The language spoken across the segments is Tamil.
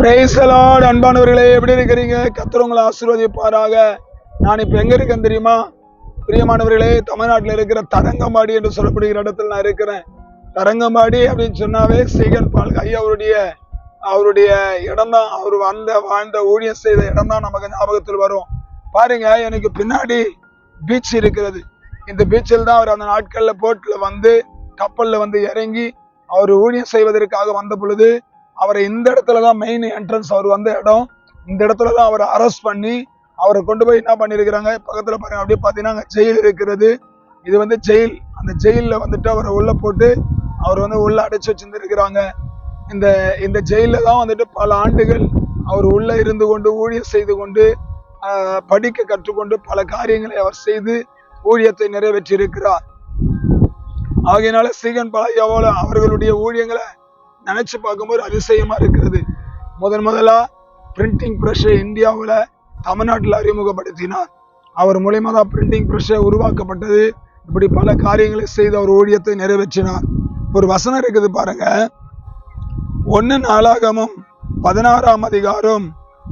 பிரேசலாட் அன்பானவர்களே எப்படி இருக்கிறீங்க? கத்தர் ஆசீர்வதிப்பாராக. நான் இப்போ எங்கே இருக்கேன் தெரியுமா? பிரியமானவர்களே தமிழ்நாட்டில் இருக்கிற தரங்கம்பாடி என்று சொல்லப்படுகிற இடத்துல நான் இருக்கிறேன். தரங்கம்பாடி அப்படின்னு சொன்னாவே சீகன் பால் ஐயா அவருடைய அவருடைய இடம் தான் அவர் வந்த வாழ்ந்த ஊழியம் செய்த இடம் தான் நமக்கு ஞாபகத்தில் வரும். பாருங்க எனக்கு பின்னாடி பீச் இருக்கிறது. இந்த பீச்சில் தான் அவர் அந்த நாட்களில் போட்டில் வந்து கப்பலில் வந்து இறங்கி அவர் ஊழியம் செய்வதற்காக வந்த பொழுது அவரை இந்த இடத்துல தான் மெயின் என்ட்ரன்ஸ் அவர் வந்த இடம். இந்த இடத்துல தான் அவரை அரெஸ்ட் பண்ணி அவரை கொண்டு போய் என்ன பண்ணியிருக்கிறாங்க பக்கத்தில் பாருங்க அப்படியே பார்த்தீங்கன்னா அங்கே ஜெயில் இருக்கிறது. இது வந்து ஜெயில் அந்த ஜெயிலில் வந்துட்டு அவரை உள்ள போட்டு அவர் வந்து உள்ள அடைச்சி வச்சிருந்துருக்கிறாங்க. இந்த இந்த ஜெயிலில் தான் வந்துட்டு பல ஆண்டுகள் அவர் உள்ள இருந்து கொண்டு ஊழியம் செய்து கொண்டு படிக்க கற்றுக்கொண்டு பல காரியங்களை அவர் செய்து ஊழியத்தை நிறைவேற்றியிருக்கிறார். ஆகையினால சீகன் பாலையாவோல அவர்களுடைய ஊழியங்களை நினைச்சு பார்க்கும்போது அதிசயமா இருக்கிறது. முதன் முதலா பிரிண்டிங் ப்ரெஷ்ஷை இந்தியாவில் தமிழ்நாட்டில் அறிமுகப்படுத்தினார். அவர் மூலயமா தான் பிரிண்டிங் ப்ரெஷ்ஷை உருவாக்கப்பட்டது. இப்படி பல காரியங்களை செய்து அவர் ஊழியத்தை நிறைவேற்றினார். ஒரு வசனம் இருக்குது பாருங்க. ஒன்னு நாளாகமும் பதினாறாம் அதிகாரம்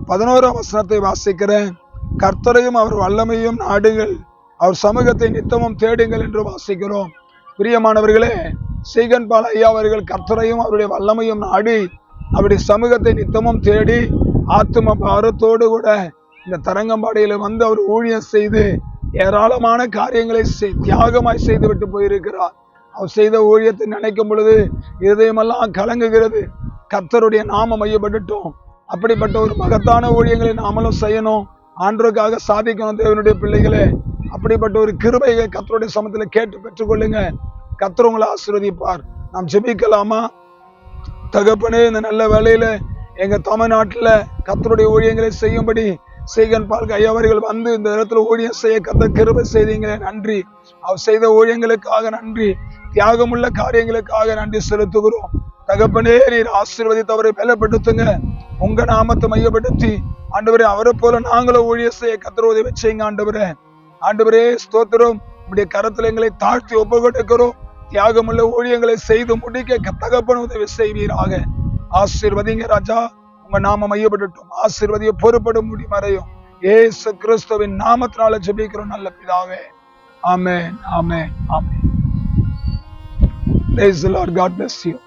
பதினோராம் வசனத்தை வாசிக்கிறேன். கர்த்தரையும் அவர் வல்லமையும் நாடுங்கள் அவர் சமூகத்தை நித்தமும் தேடுங்கள் என்று வாசிக்கிறோம். பிரியமானவர்களே சீகன்பால் ஐயா அவர்கள் கர்த்தரையும் அவருடைய வல்லமையும் நாடி அவருடைய சமூகத்தை நித்தமும் தேடி ஆத்தும பாரத்தோடு கூட இந்த தரங்கம்பாடியில் வந்து அவர் ஊழியம் செய்து ஏராளமான காரியங்களை செய்- தியாகமாய் செய்து விட்டு போயிருக்கிறார். அவர் செய்த ஊழியத்தை நினைக்கும் பொழுது இதயமெல்லாம் கலங்குகிறது. கர்த்தருடைய நாம மையப்பட்டுட்டோம். அப்படிப்பட்ட ஒரு மகத்தான ஊழியங்களை நாமளும் செய்யணும். ஆண்டோருக்காக சாதிக்கணும் தேவனுடைய பிள்ளைகளே. அப்படிப்பட்ட ஒரு கிருபையை கத்தருடைய சமத்தில் கேட்டு பெற்றுக்கொள்ளுங்க. கர்த்தர் உங்களை ஆசீர்வதிப்பார். நாம் ஜெபிக்கலாமா? தகப்பனே இந்த நல்ல வேலையில எங்க தமிழ்நாட்டுல கத்தருடைய ஊழியங்களை செய்யும்படி சீகன் பால் ஐயாவர்கள் வந்து இந்த இடத்துல ஊழியம் செய்ய கத்த கிருபை செய்தீங்களே நன்றி. அவர் செய்த ஊழியங்களுக்காக நன்றி. தியாகமுள்ள காரியங்களுக்காக நன்றி செலுத்துகிறோம். தகப்பனே நீர் ஆசீர்வதித்து அவரை பலப்படுத்துங்க. உங்க நாமத்தை மையப்படுத்தி ஆண்டவரே அவரை போல நாங்களும் ஊழிய செய்ய கத்திர உதவி செய்யுங்க ஆண்டவரே. ஆண்டவரே ஸ்தோத்திரம். உடைய கரத்துல எங்களை தாழ்த்தி ஒப்பு கொடுக்கிறோம் தியாகமுள்ள ஊழியங்களை செய்து முடிக்க தகப்பன உதவி செய்வீராக. ஆசீர்வதிங்க ராஜா. உங்க நாம மையப்பட்டுட்டோம். ஆசீர்வதிய பொறுப்படும் முடி மறையும் ஏசு கிறிஸ்துவின் நாமத்தினால ஜெபிக்கிறோம் நல்ல பிதாவே. ஆமே ஆமே ஆமே Praise the Lord. God bless you.